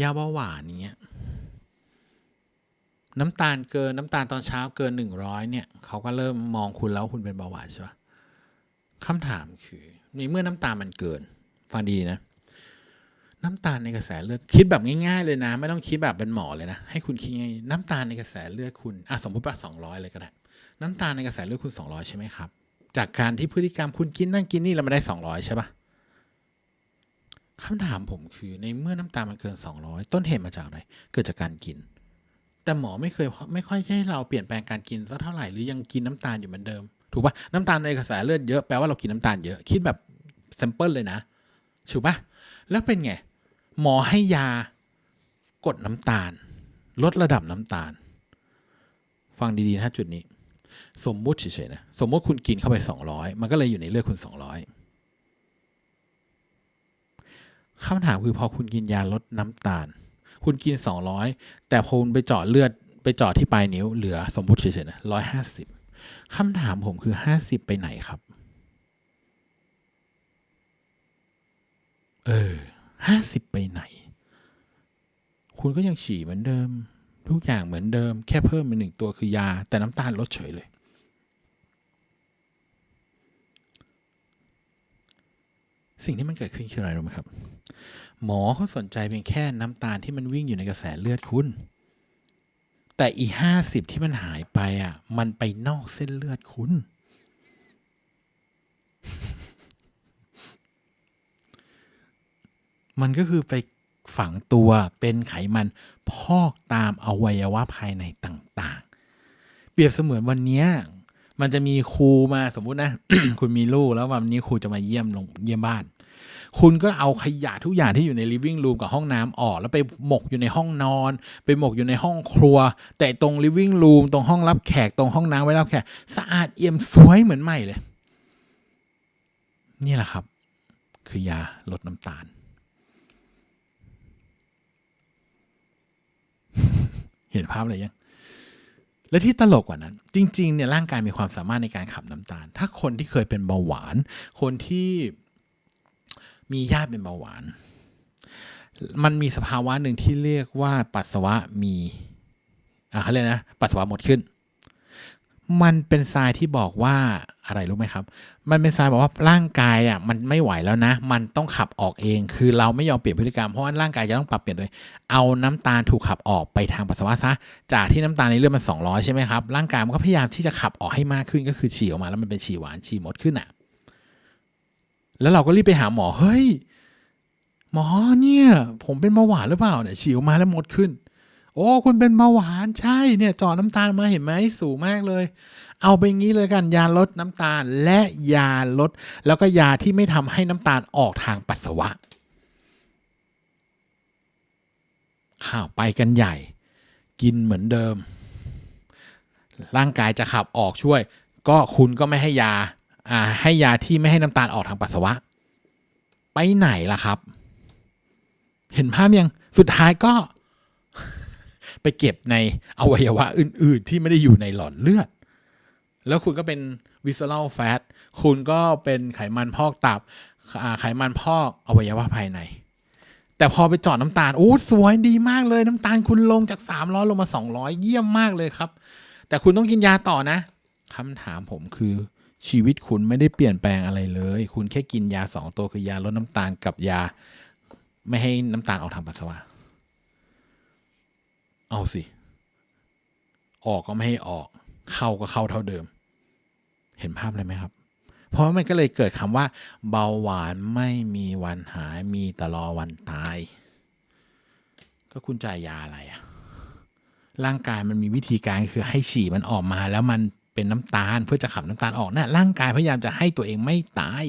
ยาเบาหวานเนี้ยน้ำตาลเกินน้ำตาลตอนเช้าเกินหนึ่งร้อยเนี่ยเขาก็เริ่มมองคุณแล้วคุณเป็นเบาหวานใช่ปะคำถามคือในเมื่อน้ำตาลมันเกินฟังดีนะ น้ำตาลในกระแสเลือดคิดแบบง่ายๆเลยนะ ไม่ต้องคิดแบบเป็นหมอเลยนะ ให้คุณคิดง่ายน้ำตาลในกระแสเลือดคุณอะสมมติว่าสองร้อยเลยก็ได้ น้ำตาลในกระแสเลือดคุณสองร้อยใช่ไหมครับ จากการที่พฤติกรรมคุณกินนั่นกินนี่เรามาได้สองร้อยใช่ปะ คำถามผมคือในเมื่อน้ำตาลมันเกิน 200 ต้นเหตุมาจากอะไร เกิดจากการกิน แต่หมอไม่เคยไม่ค่อยให้เราเปลี่ยนแปลงการกินสักเท่าไหร่หรือยังกินน้ำตาลอยู่เหมือนเดิม ถูกปะน้ำตาลในกระแสเลือดเยอะแปลว่าเรากินน้ำตาลเยอะคิดแบบเซมเปิลเลยนะถูกปะแล้วเป็นไง หมอให้ยากดน้ำตาล ลดระดับน้ำตาล ฟังดีๆนะจุดนี้ สมมุติเฉยๆนะสมมติคุณกินเข้าไป 200 มันก็เลยอยู่ในเลือดคุณ 200 คำถามคือพอคุณกินยาลดน้ำตาล คุณกิน 200 แต่พอคุณไปเจาะเลือดไปเจาะที่ปลายนิ้วเหลือสมมติเฉยๆนะ150คำถามผมคือ50ไปไหนครับ เออ50ไปไหน คุณก็ยังฉี่เหมือนเดิม ทุกอย่างเหมือนเดิม แค่เพิ่มเป็นหนึ่งตัวคือยา แต่น้ำตาลลดเฉยเลย สิ่งที่มันเกิดขึ้นคืออะไรรู้ไหมครับ หมอเขาสนใจเพียงแค่น้ำตาลที่มันวิ่งอยู่ในกระแสเลือดคุณ แต่อีห้าสิบที่มันหายไปอะ มันไปนอกเส้นเลือดคุณ มันก็คือไปฝังตัวเป็นไขมันพอกตามอวัยวะภายในต่างๆ เปรียบเสมือนวันเนี้ยมันจะมีครูมาสมมุตินะ คุณมีลูกแล้ววันนี้ครูจะมาเยี่ยมลงเยี่ยมบ้าน คุณก็เอาขยะทุกอย่างที่อยู่ใน living room กับห้องน้ำออก แล้วไปหมกอยู่ในห้องนอน ไปหมกอยู่ในห้องครัว แต่ตรง living room ตรงห้องรับแขกตรงห้องน้ำไว้รับแขกสะอาดเอี่ยมสวยเหมือนใหม่เลย นี่แหละครับ คือยาลดน้ำตาล เห็นภาพอะไรยังและที่ตลกกว่านั้น จริงๆเนี่ยร่างกายมีความสามารถในการขับน้ำตาล ถ้าคนที่เคยเป็นเบาหวาน คนที่ มีญาติเป็นเบาหวาน มันมีสภาวะหนึ่งที่เรียกว่าปัสสาวะมีอ่าเขาเรียกนะปัสสาวะหมดขึ้น มันเป็นทรายที่บอกว่าอะไรรู้ไหมครับ มันเป็นทรายบอกว่าร่างกายอะมันไม่ไหวแล้วนะ มันต้องขับออกเอง คือเราไม่ยอมเปลี่ยนพฤติกรรม เพราะว่าร่างกายจะต้องปรับเปลี่ยนตัวเองเอาน้ำตาลถูกขับออกไปทางปัสสาวะซะ จากที่น้ำตาลในเลือดมัน200ใช่ไหมครับ ร่างกายมันก็พยายามที่จะขับออกให้มากขึ้น ก็คือฉี่ออกมาแล้วมันเป็นฉี่หวานฉี่หมดขึ้นอะ แล้วเราก็รีบไปหาหมอเฮ้ย หมอเนี่ย ผมเป็นเบาหวานหรือเปล่าเนี่ยฉี่ออกมาแล้วมดขึ้น โอ้คุณเป็นเบาหวานใช่เนี่ยจาะน้ำตาลมาเห็นไหมสูงมากเลย เอาไปงี้เลยกันยาลดน้ำตาลและยาลด แล้วก็ยาที่ไม่ทำให้น้ำตาลออกทางปัสสาวะข่าวไปกันใหญ่ กินเหมือนเดิม ร่างกายจะขับออกช่วย ก็คุณก็ไม่ให้ยา อ่าให้ยาที่ไม่ให้น้ำตาลออกทางปัสสาวะ ไปไหนล่ะครับ เห็นภาพยังสุดท้ายก็ ไปเก็บในอวัยวะอื่น ๆ ที่ไม่ได้อยู่ในหลอดเลือด แล้วคุณก็เป็นวิส c ล r a l fat คุณก็เป็นไขมันพอกตับไขมันพอกอวัยวะภายใน แต่พอไปเจาะน้ำตาลโอ้สวยดีมากเลยน้ำตาลคุณลงจาก 300 ลงมา 200 เยี่ยมมากเลยครับ แต่คุณต้องกินยาต่อนะคำถามผมคือ ชีวิตคุณไม่ได้เปลี่ยนแปลงอะไรเลย คุณแค่กินยาสองตัวคือยาลดน้ำตาลกับยา ไม่ให้น้ำตาลออกทางปัสสาวะ เอาสิ ออกก็ไม่ให้ออก เข้าก็เข้าเท่าเดิม เห็นภาพเลยไหมครับ เพราะมันก็เลยเกิดคำว่า เบาหวานไม่มีวันหายมีแต่รอวันตาย ก็คุณจ่ายยาอะไรอะร่างกายมันมีวิธีการคือให้ฉี่มันออกมาแล้วมัน เป็นน้ำตาลเพื่อจะขับน้ำตาลออกนะ่ะร่างกายพยายามจะให้ตัวเองไม่ตาย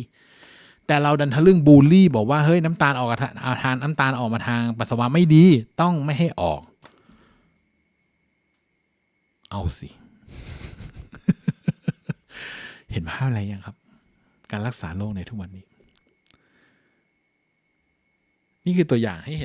แต่เราดันทะลึ่งบูลลี่บอกว่าเฮ้ยน้ำตาลออกทางเอาทางน้ำตาลออกมาทางปัสสาวะไม่ดีต้องไม่ให้ออก เอาสิ เห็นภาพอะไรยังครับ การรักษาโรคในทุกวันนี้ นี่คือตัวอย่างให้เห็น